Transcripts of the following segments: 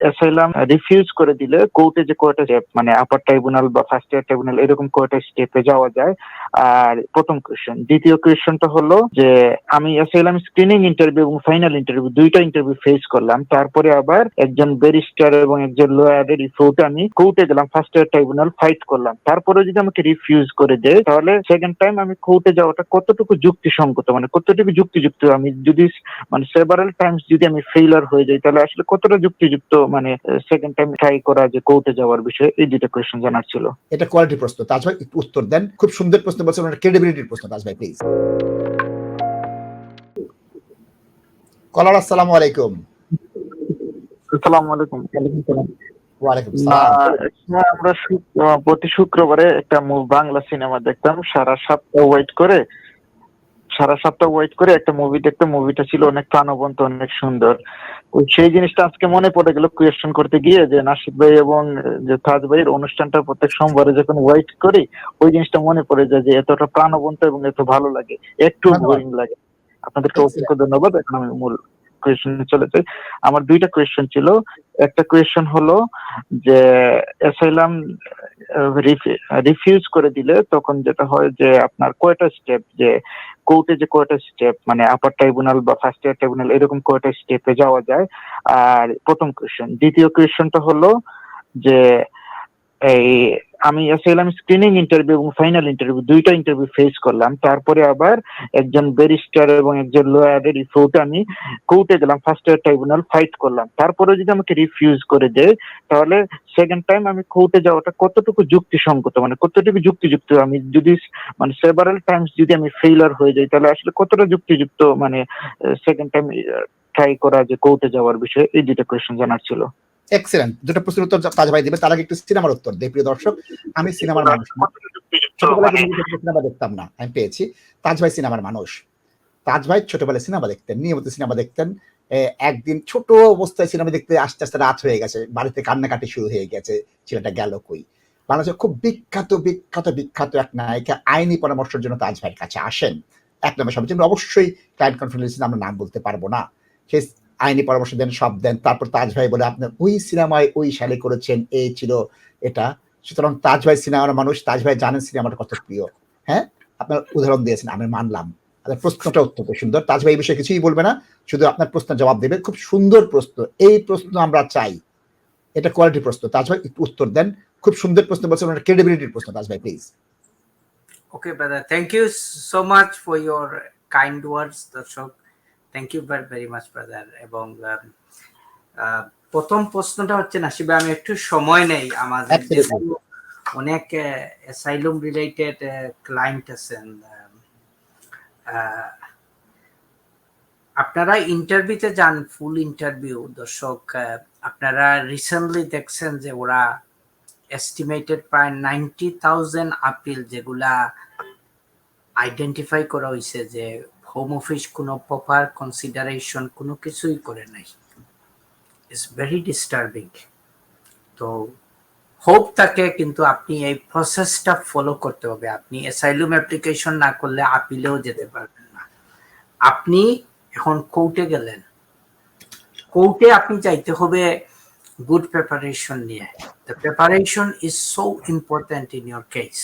Asylum refuse করে দিলে কোর্টে যে কয়টা স্টেপ মানে আপার ট্রাইব্যুনাল বা ফার্স্ট ইয়ার ট্রাইব্যুনাল এরকম কয়টা স্টেপে যাওয়া যায়। আর প্রথম কোয়েশ্চেন দ্বিতীয় কোয়েশ্চেনটা হলো যে, আমি অ্যাসাইলাম স্ক্রিনিং ইন্টারভিউ এবং ফাইনাল ইন্টারভিউ দুইটা ইন্টারভিউ ফেস করলাম। তারপরে আবার একজন ব্যারিস্টার এবং একজন লয়ারের রিপোর্ট আমি কোর্টে গেলাম ফার্স্ট ইয়ার ট্রাইব্যুনাল ফাইট করলাম। তারপরে যদি আমাকে রিফিউজ করে দেয়, তাহলে সেকেন্ড টাইম আমি কোর্টে যাওয়াটা কতটুকু যুক্তিসঙ্গত? মানে কতটুকু যুক্তিযুক্ত? আমি যদি মানে সেভারাল টাইমস যদি আমি ফেইলার হয়ে যাই, তাহলে আসলে কতটা যুক্তিযুক্ত মানে সেকেন্ড টাইম ট্রাই করা যে কোর্টে যাওয়ার বিষয়ে এই দুটো কোয়েশ্চেন জানার ছিল। এটা কোয়ালিটি প্রশ্ন। তাজ ভাই একটু উত্তর দেন। খুব সুন্দর প্রশ্ন বলছেন ক্রেডিবিলিটির প্রশ্ন তাজ ভাই প্লিজ কলার আসসালামু আলাইকুম। আসসালামু। আলাইকুম আমরা প্রতি শুক্রবারে একটা বাংলা সিনেমা দেখতাম সারা সপ্তাহ ওয়েট করে সারা সপ্তাহ ওয়েট করে একটা মুভি দেখতাম মুভিটা ছিল অনেক প্রাণবন্ত অনেক সুন্দর। ওই সেই জিনিসটা আজকে মনে পড়ে গেল কোয়েশ্চেন করতে গিয়ে যে নাসিক ভাই এবং যে তাজ ভাইয়ের অনুষ্ঠানটা প্রত্যেক সোমবারে যখন ওয়েট করি ওই জিনিসটা মনে পড়ে যায় যে এতটা প্রাণবন্ত এবং এত ভালো লাগে একটু বোরিং লাগে। আপনাদেরকে অসংখ্য ধন্যবাদ। এখন আমি মূল কোয়েশ্চেনে চলে যাই। আমার দুইটা কোয়েশ্চেন ছিল। একটা কোয়েশ্চেন হলো যে অ্যাসাইলাম রিফিউজ করে দিলে তখন যেটা হয় যে আপনার কয়টা স্টেপ যে কোর্টে যে কয়টা স্টেপ মানে আপার ট্রাইব্যুনাল বা ফার্স্ট ইয়ার ট্রাইব্যুনাল এরকম কয়টা স্টেপে যাওয়া যায়। আর প্রথম কোয়েশ্চেন দ্বিতীয় কোয়েশ্চেনটা হলো যে আমি অ্যাসাইলাম স্ক্রিনিং ইন্টারভিউ এবং ফাইনাল ইন্টারভিউ দুইটা ইন্টারভিউ ফেস করলাম। তারপরে আবার একজন ব্যারিস্টার এবং একজন লয়ারের রিপোর্ট আমি কোর্টে গেলাম ফার্স্ট ইয়ার ট্রাইব্যুনাল ফাইট করলাম। তারপরে যদি আমাকে রিফিউজ করে দেয়, তাহলে সেকেন্ড টাইম আমি কোর্টে যাওয়াটা কতটুকু যুক্তিসঙ্গত? মানে কতটুকু যুক্তিযুক্ত? আমি যদি মানে সেভারাল টাইমস যদি আমি ফেইলার হয়ে যাই, তাহলে আসলে কতটা যুক্তিযুক্ত? মানে সেকেন্ড টাইম ট্রাই করা যে কোর্টে যাওয়ার বিষয়ে, এই দুটা কোয়েশ্চেন জানার ছিল। এক্সেলেন্ট দুটো প্রশ্নের উত্তর তাজ ভাই দেবে। তার আগে একটু সিনেমার উত্তর দেয় প্রিয় দর্শক। আমি সিনেমার মানুষ মানে সিনেমা দেখতাম না। আমি পেয়েছি। তাজ ভাই সিনেমার মানুষ। তাজ ভাই ছোটবেলায় সিনেমা দেখতেন, নিয়মিত সিনেমা দেখতেন। একদিন ছোট অবস্থায় সিনেমা দেখতে আস্তে আস্তে রাত হয়ে গেছে। বাড়িতে কান্নাকাটি শুরু হয়ে গেছে। ছেলেটা গেল কই? বাংলাদেশের খুব বিখ্যাত বিখ্যাত বিখ্যাত এক নায়িকা আইনি পরামর্শের জন্য তাজ ভাইয়ের কাছে আসেন। এক নম্বর সবার জন্য অবশ্যই ক্লায়েন্ট কনফারেন্সে আমরা নাম বলতে পারব না। সে আইনি পরামর্শ দেন সব দেন। তারপর তাজ ভাই বলে আপনার ওই সিনেমায় ওই সালে করেছেন এই ছিল এটা। সুতরাং তাজ ভাই সিনেমার মানুষ তাজ ভাই জানেন সিনেমাটা কত প্রিয়। হ্যাঁ? আপনার উদাহরণ দিয়েছেন আমি মানলাম। আপনার প্রশ্নটা অত্যন্ত সুন্দর। তাজ ভাই এই বিষয়ে কিছুই বলবে না শুধু আপনার প্রশ্নের জবাব দেবে খুব সুন্দর প্রশ্ন। এই প্রশ্ন আমরা চাই। এটা কোয়ালিটি প্রশ্ন। তাজ ভাই একটু উত্তর দেন। খুব সুন্দর প্রশ্ন বলছেন ক্রেডিবিলিটির প্রশ্ন তাজ ভাই please Okay, brother. Thank you so much for your kind words, দর্শক। Thank you very much brother এবং um, প্রথম প্রশ্নটা হচ্ছে নাসিবে আমি একটু সময় নেই। আমাদের অনেক অ্যাসাইলুম রিলেটেড ক্লায়েন্ট আছেন um, আপনারা ইন্টারভিউতে যান ফুল ইন্টারভিউ দর্শক আহ, আপনারা রিসেন্টলি দেখছেন যে ওরা এস্টিমেটেড প্রায় নাইনটি থাউজেন্ড আপিল যেগুলা আইডেন্টিফাই করা হয়েছে যে হোম অফিস কোনো প্রপার কনসিডারেশন কোনো কিছুই করে নাই। ইটস ভেরি ডিস্টার্বিং তো হোপ থাকে কিন্তু আপনি এই প্রসেসটা ফলো করতে হবে। আপনি অ্যাসাইলুম অ্যাপ্লিকেশন না করলে আপিলেও যেতে পারবেন না। আপনি এখন কোর্টে গেলেন। কোর্টে আপনি চাইতে হবে গুড প্রিপারেশন নিয়ে। The preparation is so important in your case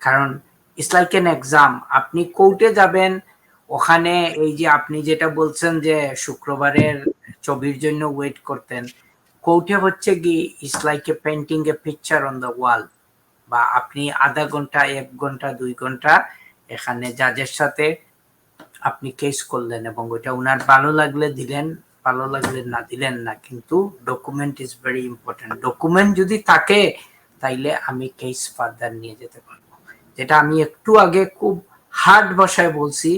কারণ ইটস লাইক এন এক্সাম আপনি কোর্টে যাবেন, ওখানে এই যে আপনি যেটা বলছেন যে শুক্রবারের ছবির জন্য ওয়েট করতেন কোর্টে হচ্ছে কি it's like a painting a picture on the wall বা আপনি আধা ঘণ্টা, এক ঘণ্টা, দুই ঘণ্টা এখানে জাজের সাথে আপনি কেস করলেন এবং ওইটা উনার ভালো লাগলে দিলেন, ভালো লাগলে না দিলেন না, কিন্তু document is very important document যদি থাকে, তাইলে আমি কেস ফার্দার নিয়ে যেতে পারব। যেটা আমি একটু আগে খুব হার্ড ভাষায় বলছি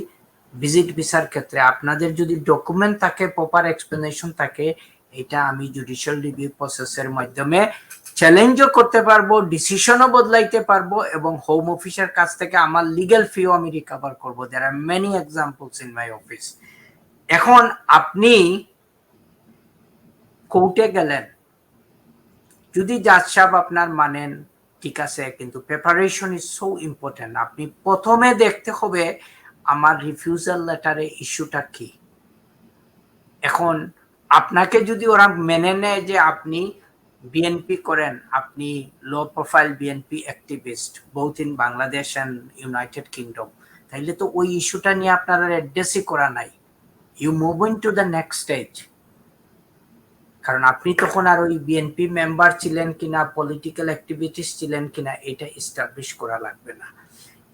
ভিজিট ভিসার ক্ষেত্রে। আপনাদের যদি ডকুমেন্ট থাকে প্রপার এক্সপ্লেনেশন থাকে, এটা আমি জুডিশিয়াল রিভিউ প্রসেসের মাধ্যমে চ্যালেঞ্জও করতে পারব ডিসিশনও বদলাইতে পারব এবং হোম অফিসের কাছ থেকে আমার লিগেল ফিও আমি রিকভার করব। There are many examples in my office এখন আপনি কোর্টে গেলেন, যদি জাজ সাহেব আপনার মানেন ঠিক আছে, কিন্তু প্রিপারেশন ইজ সো ইম্পর্টেন্ট আপনি প্রথমে দেখতে হবে আমার রিফিউজাল লেটারে ইস্যুটা কি। এখন আপনাকে যদি ওরা মেনে নেয় যে আপনি বিএনপি করেন, আপনি low profile BNP activist both in Bangladesh and United Kingdom তাইলে তো ওই ইস্যুটা নিয়ে আপনারা অ্যাড্রেসই করা নাই। You move into the next stage কারণ আপনি তখন আর ওই বিএনপি মেম্বার ছিলেন কিনা পলিটিক্যাল অ্যাক্টিভিটিস ছিলেন কিনা, এটা এস্টাবলিশ করা লাগবে না।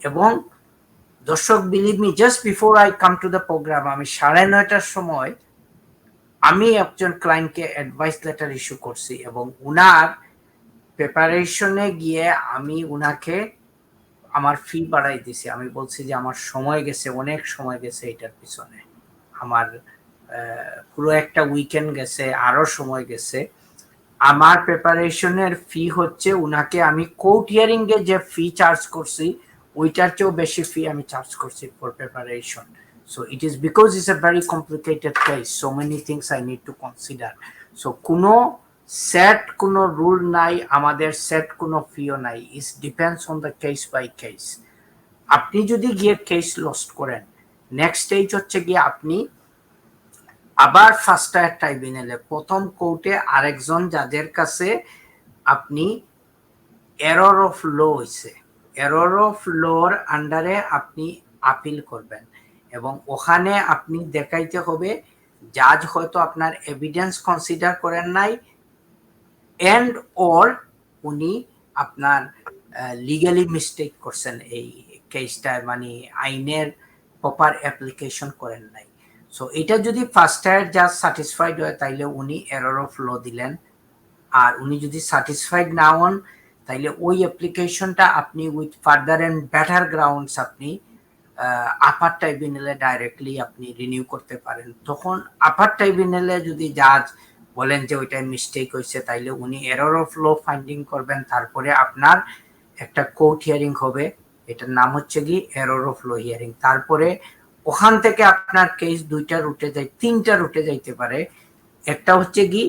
এবং দর্শক believe me just before I come to the programme আমি সাড়ে নয়টার সময় আমি একজন ক্লায়েন্টকে অ্যাডভাইস লেটার ইস্যু করছি এবং উনার প্রিপারেশনে গিয়ে আমি উনাকে আমার ফি বাড়াই দিছি। আমি বলছি যে, আমার সময় গেছে, অনেক সময় গেছে এটার পিছনে। আমার পুরো একটা উইকেন্ড গেছে, আরও সময় গেছে। আমার প্রিপারেশনের ফি হচ্ছে উনাকে আমি কোর্ট হিয়ারিং এ যে ফি চার্জ করছি, ওইটার চেয়েও বেশি ফি আমি চার্জ করছি for preparation so it is because it's a very complicated case so many things I need to consider so কোনো সেট কোনো রুল নাই, আমাদের সেট কোনো ফিও নাই। It's depends on the case by case আপনি যদি গিয়ে কেস লস্ট করেন নেক্সট স্টেজ হচ্ছে গিয়ে আপনি আবার ফার্স্ট টায়ার ট্রাইব্যুনালে প্রথম কোর্টে আরেকজন যাদের কাছে আপনি এরর অফ ল হয়েছে এরর অফ লর আন্ডারে আপনি আপিল করবেন এবং ওখানে আপনি দেখাইতে হবে জাজ হয়তো আপনার এভিডেন্স কনসিডার করেন নাই এন্ড অর উনি আপনার লিগালি মিস্টেক করছেন এই কেসটা মানে আইনের প্রপার অ্যাপ্লিকেশন করেন নাই। সো এটা যদি ফার্স্ট টায়ার জাজ স্যাটিসফাইড হয়, তাইলে উনি এরর অফ ল দিলেন। আর উনি যদি স্যাটিসফাইড না হন, তাইলে ওই অ্যাপ্লিকেশনটা আপনি with further and better grounds আপনি আপার ট্রাইব্যুনালে ডাইরেক্টলি আপনি রিনিউ করতে পারেন। তখন আপার ট্রাইব্যুনালে যদি জাজ বলেন যে ওইটাই মিস্টেক হয়েছে তাইলে উনি এরর অফ ল ফাইন্ডিং করবেন। তারপরে আপনার একটা কোর্ট হিয়ারিং হবে। এটার নাম হচ্ছে কি এরর অফ ল হিয়ারিং তারপরে ওখান থেকে আপনার কেস দুইটা রুটে যায় তিনটা রুটে যাইতে পারে। একটা হচ্ছে কি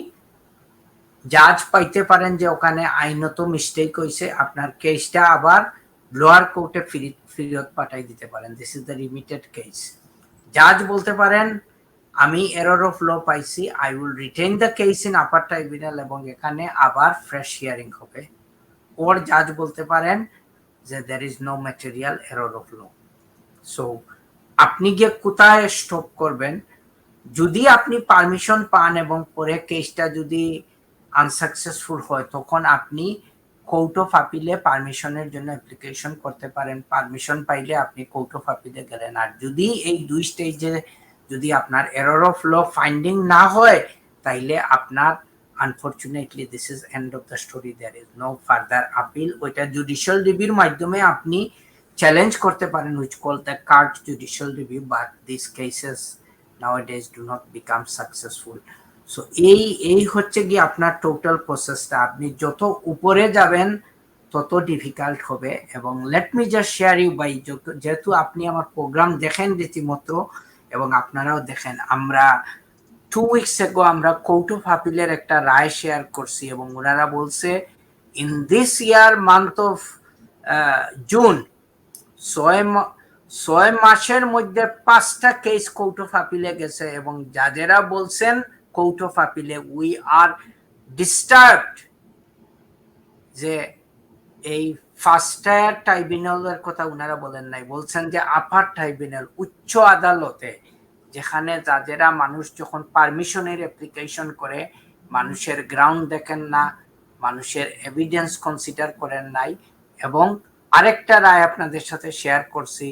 জাজ পাইতে পারেন যে ওখানে আইনত মিস্টেক হয়েছে আপনার কেসটা আবার লোয়ার কোর্টে ফেরত পাঠাই দিতে পারেন। This is the limited case জাজ বলতে পারেন, আমি এরর অফ ল পাইছি I will retain the case in upper tribunal এবং এখানে আবার ফ্রেশ হিয়ারিং হবে। ওর জাজ বলতে পারেন যে there is no material error of law so আপনি গিয়ে কোথায় স্টপ করবেন? যদি আপনি পারমিশন পান এবং পরে কেসটা যদি আনসাকসেসফুল হয়, তখন আপনি কোর্ট অফ আপিলে পারমিশনের জন্য অ্যাপ্লিকেশন করতে পারেন। পারমিশন পাইলে আপনি কোর্ট অফ আপিলে গেলেন। আর যদি এই দুই স্টেজে যদি আপনার এরর অফ ল ফাইন্ডিং না হয়, তাইলে আপনার unfortunately this is end of the story there is no further appeal ওইটা জুডিশিয়াল রিভিউর মাধ্যমে আপনি চ্যালেঞ্জ করতে পারেন which call the card judicial review but this cases nowadays do not become successful so এই এই হচ্ছে কি আপনার টোটাল প্রসেসটা আপনি যত উপরে যাবেন, তত ডিফিকাল্ট হবে। এবং let me just share you by যেহেতু আপনি আমার প্রোগ্রাম দেখেন রীতিমতো, এবং আপনারাও দেখেন, আমরা টু উইকস এগো আমরা কোর্ট অফ আপিলের একটা রায় শেয়ার করছি, এবং ওনারা বলছে in this year month of June ছয় ছয় মাসের মধ্যে পাঁচটা কেস কোর্ট অফ আপিলে গেছে এবং যাদেরা বলছেন কোর্ট অফ আপিলে উই আর ডিস্টার্বড যে এই ফার্স্ট টায়ার ট্রাইব্যুনালের কথা উনারা বলেন নাই। বলছেন যে আপার ট্রাইব্যুনাল উচ্চ আদালতে, যেখানে যাদেরা মানুষ যখন পারমিশনের অ্যাপ্লিকেশন করে, মানুষের গ্রাউন্ড দেখেন না, মানুষের এভিডেন্স কনসিডার করেন নাই এবং আরেকটা রায় আপনাদের সাথে শেয়ার করছি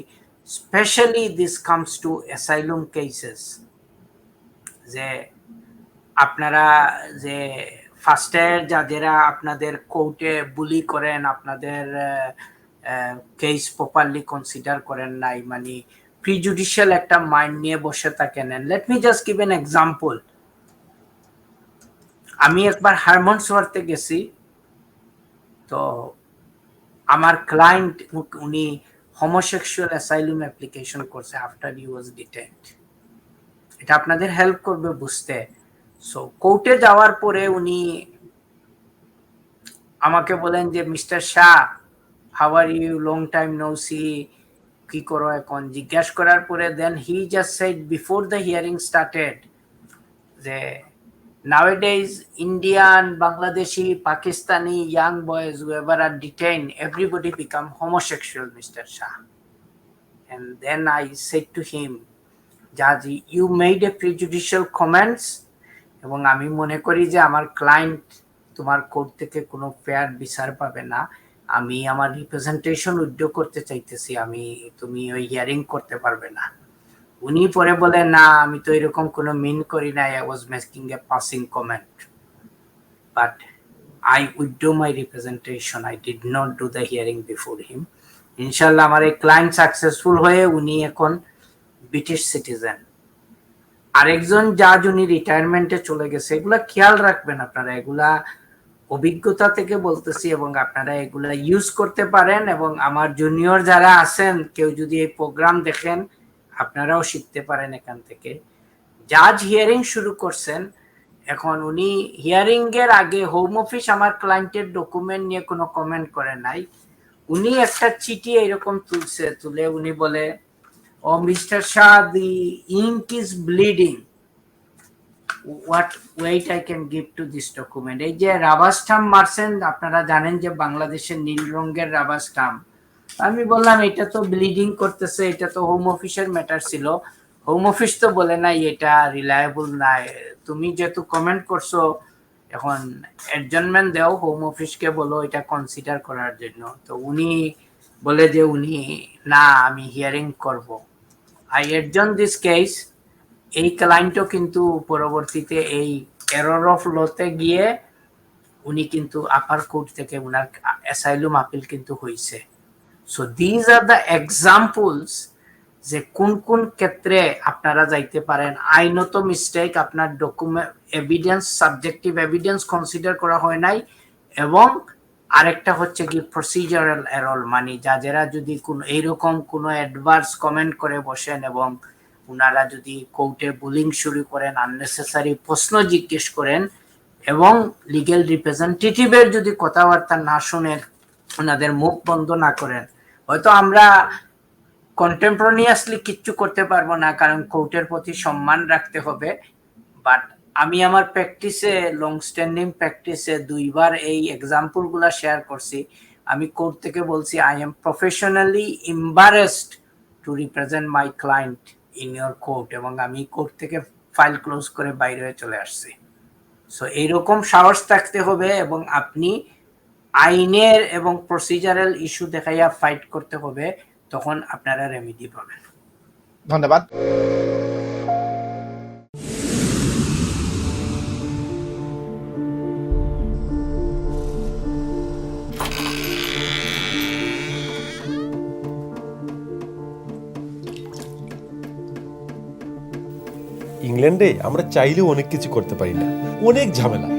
specially this comes to asylum cases যে আপনারা যে ফার্স্ট ইয়ার যাদেরা আপনাদের কোর্টে বুলি করেন, আপনাদের কেস প্রপারলি কনসিডার করেন নাই মানে প্রিজুডিশিয়াল একটা মাইন্ড নিয়ে বসে থাকেন। Let me just give an example আমি একবার হারমন্সওয়ার্থে গেছি, তো আমার ক্লায়েন্ট উনি হোমোসেক্সুয়াল অ্যাসাইলুম অ্যাপ্লিকেশন করছে আফটার ইউ ওয়াজ ডিটেন্ড এটা আপনাদের হেল্প করবে বুঝতে। সো কোর্টে যাওয়ার পরে উনি আমাকে বলেন যে, mister Shah how are you long time no see কি করো এখন? জিজ্ঞাসা করার পরে then he just said before the hearing started যে nowadays indian bangladeshi pakistani young boys whoever are detained everybody become homosexual mr shah and then i said to him judge you made a prejudicial comments এবং আমি মনে করি যে আমার client তোমার court থেকে কোনো ফেয়ার বিচার পাবে না আমি আমার রিপ্রেজেন্টেশন উইথড্র করতে চাইতেছি আমি তুমি ওই হিয়ারিং করতে পারবে না উনি পরে বলে, না, আমি তো এরকম কোনো মিন করি না I was making a passing comment but I withdraw my representation I did not do the hearing before him ইনশাল্লাহ আমার এই ক্লায়েন্ট সাকসেসফুল হয়ে উনি এখন ব্রিটিশ সিটিজেন আরেকজন জাজ উনি রিটায়ারমেন্টে চলে গেছে, এগুলা খেয়াল রাখবেন আপনারা, এগুলা অভিজ্ঞতা থেকে বলতেছি এবং আপনারা এগুলা ইউজ করতে পারেন এবং আমার জুনিয়র যারা আছেন, কেউ যদি এই প্রোগ্রাম দেখেন আপনারাও শিখতে পারেন এখান থেকে। জাজ হিয়ারিং শুরু করছেন। এখন উনি হিয়ারিং এর আগে হোম অফিস আমার ক্লায়েন্টের ডকুমেন্ট নিয়ে কোনো কমেন্ট করে নাই। উনি একটা চিঠি এরকম তুলছে, তুলে উনি বলে, ও mister Shah the ink is bleeding what weight I can give to this document এই যে রাবার স্টাম্প মারছেন, আপনারা জানেন যে বাংলাদেশের নীল রঙের রাবার স্টাম্প আমি বললাম, এটা তো ব্লিডিং করতেছে, এটা তো হোম অফিসের ম্যাটার ছিল। হোম অফিস তো বলে নাই, এটা রিলায়েবল না তুমি যেহেতু কমেন্ট করছ, এখন অ্যাডজনমেন্ট দেও হোম অফিসকে বলো, এটা কনসিডার করার জন্য। তো উনি বলে যে, উনি, না, আমি হিয়ারিং করব। আই এডজন দিস কেস এই ক্লায়েন্টও কিন্তু পরবর্তীতে এই এরর অফ লতে গিয়ে উনি কিন্তু আপার কোর্ট থেকে উনার অ্যাসাইলুম আপিল কিন্তু হয়েছে so these are the examples যে কোন কোন ক্ষেত্রে আপনারা যাইতে পারেন। আইনত মিস্টেক আপনার document evidence subjective evidence consider করা হয় নাই এবং আরেকটা হচ্ছে কি প্রসিজারাল এরল মানে যারা যদি কোন এইরকম কোনো অ্যাডভার্স কমেন্ট করে বসেন এবং ওনারা যদি কোর্টে বুলিং শুরু করেন আননেসেসারি প্রশ্ন জিজ্ঞেস করেন এবং লিগেল রিপ্রেজেন্টেটিভের যদি কথাবার্তা না শুনেন ওনাদের মুখ বন্ধ না করেন হয়তো আমরা কন্টেম্পোরানিয়াসলি কিচ্ছু করতে পারব না, কারণ কোর্টের প্রতি সম্মান রাখতে হবে। বাট আমি আমার প্র্যাকটিসে লং স্ট্যান্ডিং প্র্যাকটিসে দুইবার এই এক্সাম্পলগুলা শেয়ার করছি। আমি কোর্ট থেকে বলছি I am professionally embarrassed to represent my client in your court এবং আমি কোর্ট থেকে ফাইল ক্লোজ করে বাইরে চলে আসছি। সো এইরকম সাহস থাকতে হবে এবং আপনি আইনের এবং প্রসিজারাল ইস্যু দেখাইয়া ফাইট করতে হবে তখন আপনারা রেমিডি পাবেন। ধন্যবাদ। ইংল্যান্ডে আমরা চাইলেও অনেক কিছু করতে পারি না। অনেক ঝামেলা।